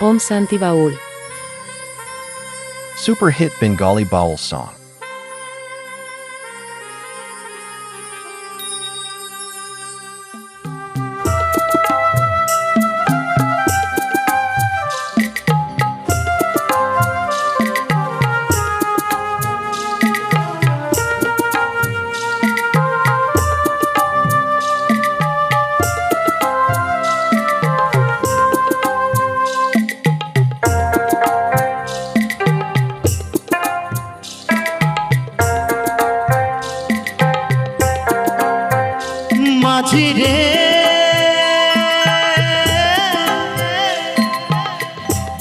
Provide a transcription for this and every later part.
Om Santi Baul. Super hit Bengali Baul song. মাঝি রে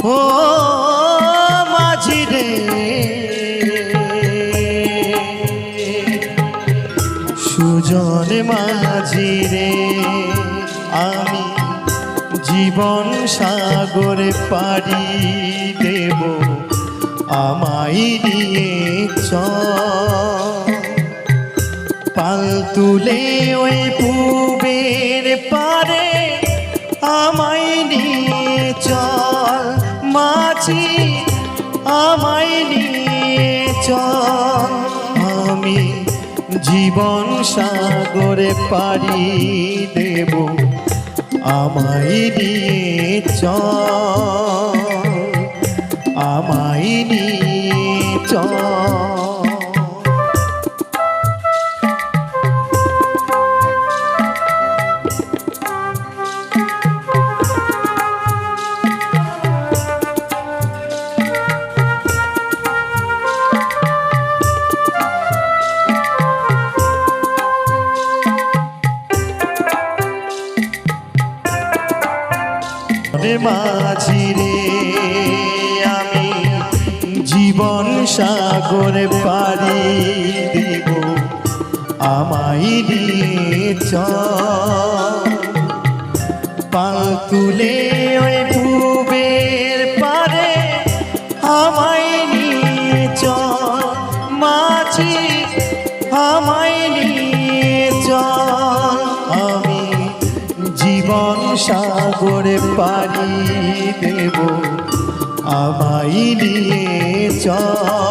ও মাঝি রে। সুজন মাঝি রে, আমি জীবন সাগরে পাড়ি দেব, আমায় নিয়ে চল। তুলে ওই পুবের পারে, আমায় নিয়ে চল মাঝি, আমায় নিয়ে চল। আমি জীবন সাগরে পারি দেব, আমায় নিয়ে চল, আমায় নিয়ে চল। মাঝি রে আমি জীবন সাগরে পারি দিব আমায় নিয়ে চল। পাল তুলে ওই পুবের সাগরে পারি দেব আমায় নিয়ে চল।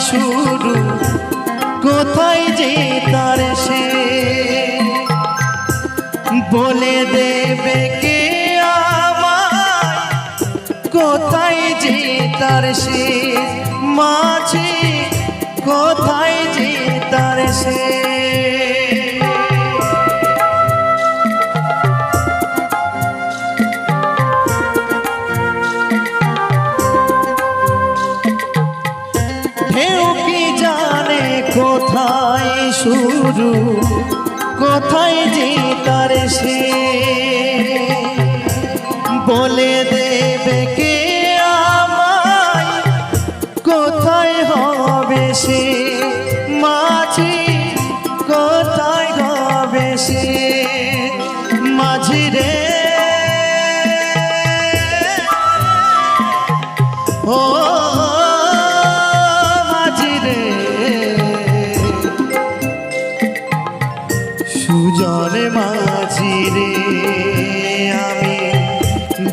শুরু কোথায় যে তার সে বলে দেবে কে আমার কোথায় যে তার সে মাঝে? কোথায় যে তার সে? কোথায় শুরু কোথায় যে তার সে বলে দেবে কে আমায় কোথায় হবে সে। মাঝি কোথায় হবে সে।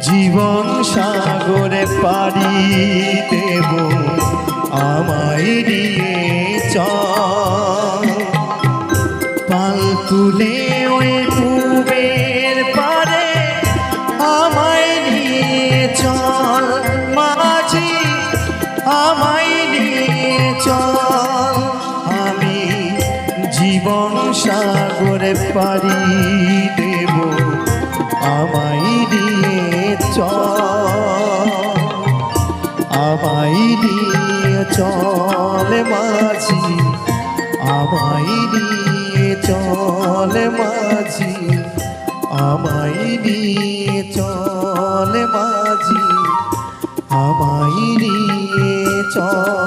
জীবন সাগরে পাড়ি দেব, আমায় নিয়ে চল। পাল তুলে ওই পুবের পারে আমায় নিয়ে চল, মাঝি, আমায় নিয়ে চল। আমি জীবন সাগরে পারি আমায় চল মাঝি আমায় চল মাঝি আমায় চল